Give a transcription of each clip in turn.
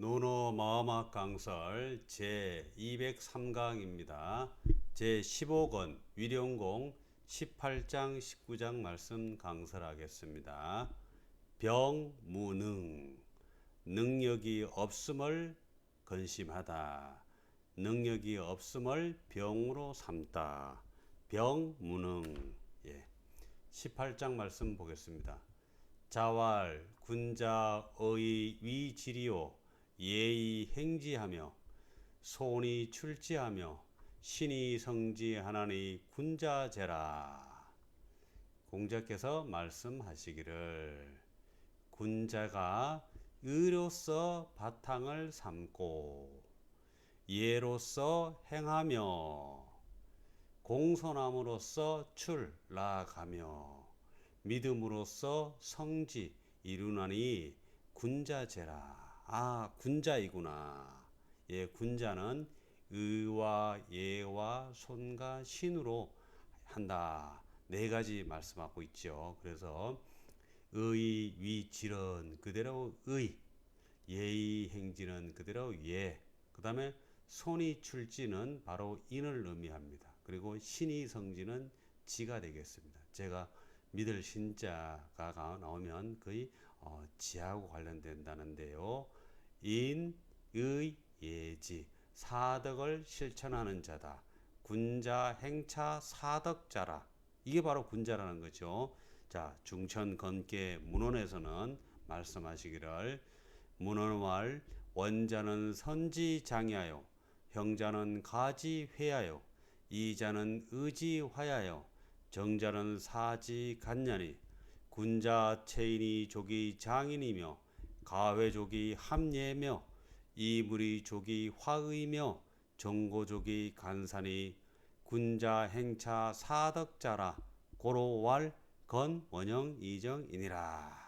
노노 마음학 강설 제 203강입니다. 제 15권 위령공 18장 19장 말씀 강설하겠습니다. 병 무능 능력이 없음을 근심하다. 능력이 없음을 병으로 삼다. 병 무능 예. 18장 말씀 보겠습니다. 자왈 군자의 위지리오 예의 행지하며 손이 출지하며 신이 성지 하나니 군자제라 공자께서 말씀하시기를 군자가 의로서 바탕을 삼고 예로서 행하며 공손함으로써 출나가며 믿음으로써 성지 이루나니 군자제라. 아, 군자이구나. 예, 군자는 의와 예와 손과 신으로 한다. 네 가지 말씀하고 있죠. 그래서 의, 위, 질은 그대로 의, 예의, 행지는 그대로 예. 그 다음에 손이 출지는 바로 인을 의미합니다. 그리고 신이 성지는 지가 되겠습니다. 제가 믿을 신자가 나오면 거의 어, 지하고 관련된다는데요. 인, 의, 예지, 사덕을 실천하는 자다. 군자, 행차, 사덕자라. 이게 바로 군자라는 거죠. 자, 중천 건계 문헌에서는 말씀하시기를 문헌왈 원자는 선지 장이하여 형자는 가지 회하여 이자는 의지 화하여 정자는 사지 간냐니 군자 체인이 족이 장인이며 가회족이 함예며 이물이 족이 화의며 정고족이 간산이 군자 행차 사덕자라 고로왈 건 원형 이정이니라.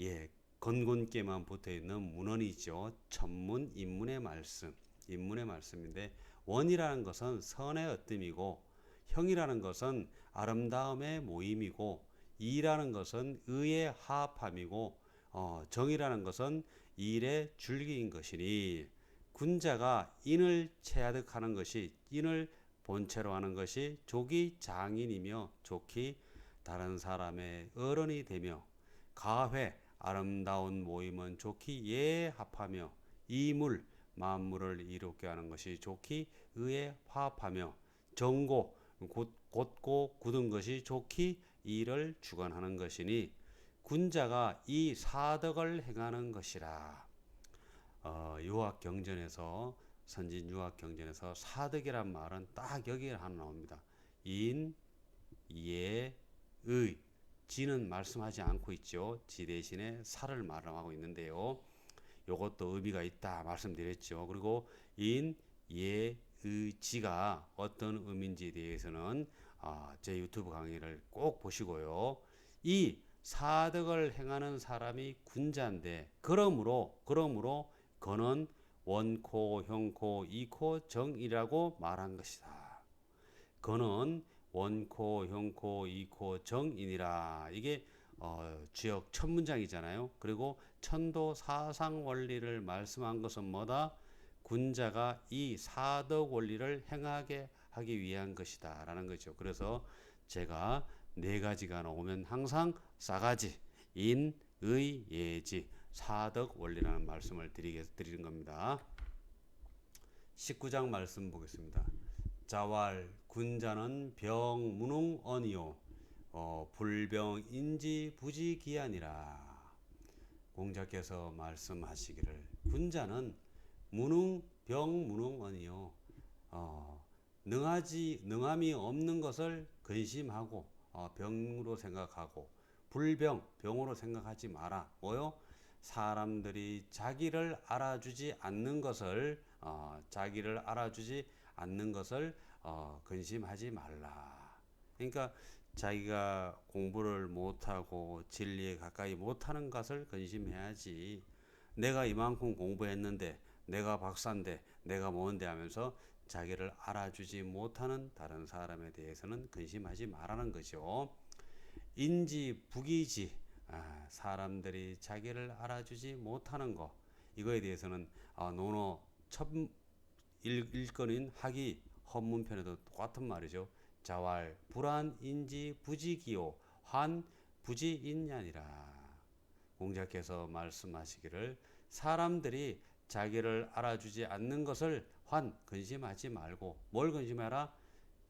예, 건곤께만 붙어 있는 문헌이죠. 천문 인문의 말씀, 인문의 말씀인데 원이라는 것은 선의 어뜸이고 형이라는 것은 아름다움의 모임이고 이라는 것은 의의 하합함이고 어, 정이라는 것은 일의 줄기인 것이니 군자가 인을 체하득하는 것이 인을 본체로 하는 것이 족이 장인이며 족히 다른 사람의 어른이 되며 가회 아름다운 모임은 좋기 예에 합하며 이물 만물을 이롭게 하는 것이 좋기 의에 화합하며 정고 곧, 곧고 굳은 것이 좋기 이를 주관하는 것이니 군자가 이 사덕을 행하는 것이라. 어, 유학 경전에서 선진 유학 경전에서 사덕이란 말은 딱 여기에 하나 나옵니다. 인, 예, 의, 지는 말씀하지 않고 있죠. 지 대신에 사를 말하고 있는데요. 요것도 의미가 있다 말씀드렸죠. 그리고 인, 예, 의, 지가 어떤 의미인지에 대해서는 아, 제 유튜브 강의를 꼭 보시고요. 이 사덕을 행하는 사람이 군자인데 그러므로 그러므로 그는 원코, 형코, 이코, 정이라고 말한 것이다. 그는 원코, 형코, 이코, 정이니라. 이게 어, 지역 첫 문장이잖아요. 그리고 천도 사상 원리를 말씀한 것은 뭐다? 군자가 이 사덕 원리를 행하게 하기 위한 것이다. 라는 거죠. 그래서 제가 네 가지가 나오면 항상 싸가지, 인, 의, 예지, 사덕 원리라는 말씀을 드리게, 드리는 겁니다. 19장 말씀 보겠습니다. 자왈 군자는 병 무농 언이요 어, 불병 인지 부지기하니라. 공자께서 말씀하시기를 군자는 무능 병 무능 언이요 어, 능하지 능함이 없는 것을 근심하고 어, 병으로 생각하고 불병 병으로 생각하지 마라. 뭐요? 사람들이 자기를 알아주지 않는 것을 어, 자기를 알아주지 않는 것을 어, 근심하지 말라. 그러니까 자기가 공부를 못하고 진리에 가까이 못하는 것을 근심해야지. 내가 이만큼 공부했는데 내가 박사인데 내가 뭔데 하면서 자기를 알아주지 못하는 다른 사람에 대해서는 근심하지 말라는 거죠. 인지 부기지 아, 사람들이 자기를 알아주지 못하는 거 이거에 대해서는 아, 논어 첫 일, 일건인 학이 헌문편에도 똑같은 말이죠. 자왈 불안 인지 부지기요 환 부지인냐니라. 공자께서 말씀하시기를 사람들이 자기를 알아주지 않는 것을 환 근심하지 말고 뭘 근심해라?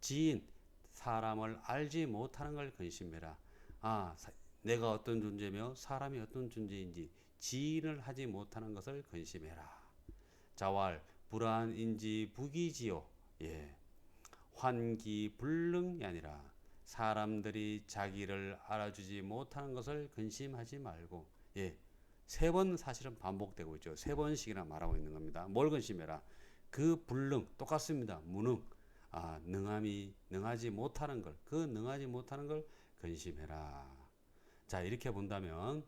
지인 사람을 알지 못하는 걸 근심해라. 아, 사- 내가 어떤 존재며 사람이 어떤 존재인지 지인을 하지 못하는 것을 근심해라. 자왈 불안인지 부기지요. 예. 환기 불능이 아니라 사람들이 자기를 알아주지 못하는 것을 근심하지 말고 예. 세 번 사실은 반복되고 있죠. 세 번씩이나 말하고 있는 겁니다. 뭘 근심해라? 그 불능 똑같습니다. 무능. 아, 능함이 능하지 못하는 걸. 그 능하지 못하는 걸 근심해라. 자, 이렇게 본다면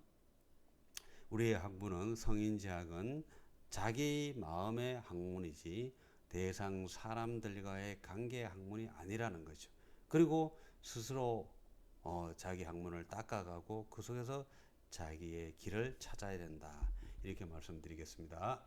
우리의 학문은 성인 지학은 자기 마음의 학문이지 대상 사람들과의 관계 학문이 아니라는 거죠. 그리고 스스로 어, 자기 학문을 닦아가고 그 속에서 자기의 길을 찾아야 된다. 이렇게 말씀드리겠습니다.